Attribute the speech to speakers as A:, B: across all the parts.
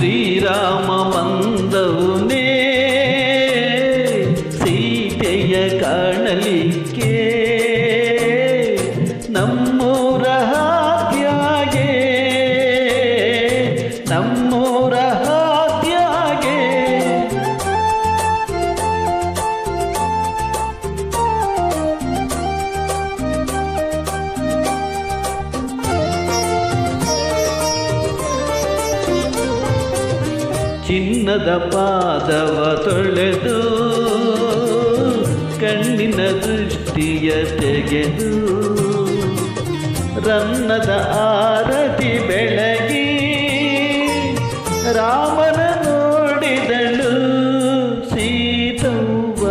A: ಶ್ರೀರಾಮ ಬಂದವನೇ ಸೀತೆಯ ಕಾಣಲಿಕ್ಕೆ ಚಿನ್ನದ ಪಾದವ ತೊಳೆದು ಕಣ್ಣಿನ ದೃಷ್ಟಿಯ ತೆಗೆದು ರನ್ನದ ಆರತಿ ಬೆಳಗಿ ರಾಮನ ನೋಡಿದಳು ಸೀತವ್ವ.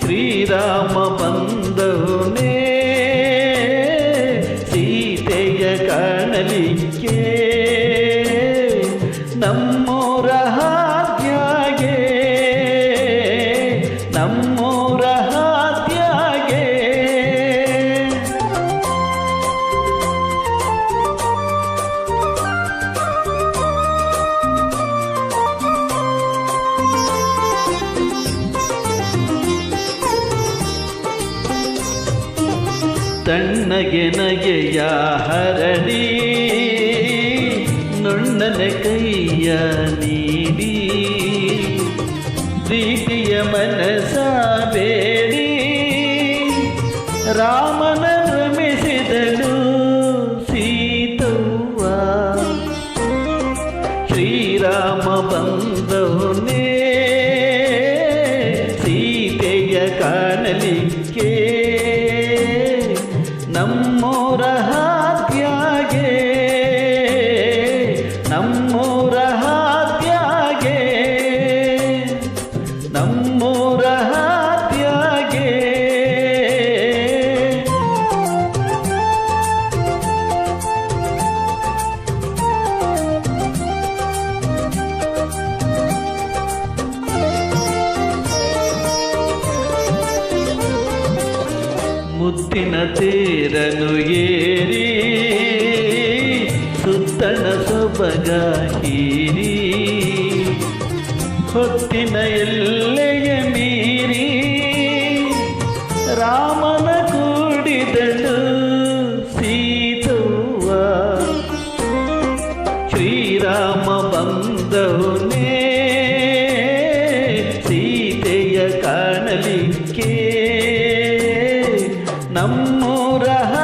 A: ಶ್ರೀರಾಮ ಬಂದವನೇ ಸೀತೆಯ ಕಾಣಲಿಕ್ಕೆ ತಣ್ಣಗೆ ನಗೆಯ ಹರಡಿ ಕೈಯ ನೀಡಿ ಪ್ರೀತಿಯ ಮನಸ ಬೇಡಿ ರಾಮನ ರಮಿಸಿದಳು ಸೀತವ್ವ. ಶ್ರೀರಾಮ ಬಂದವನೇ ಮುತ್ತಿನ ತೇರನು ಏರಿ ಸುತ್ತಣ ಸೊಬಗ ಹೀರಿ ಹೊತ್ತಿನ ಎಲ್ಲೆಯ ಮೀರಿ ರಾಮನ ಕೂಡಿದಳು ಸೀತವ್ವ ಶ್ರೀರಾಮ ಬಂದವನೇ মোরা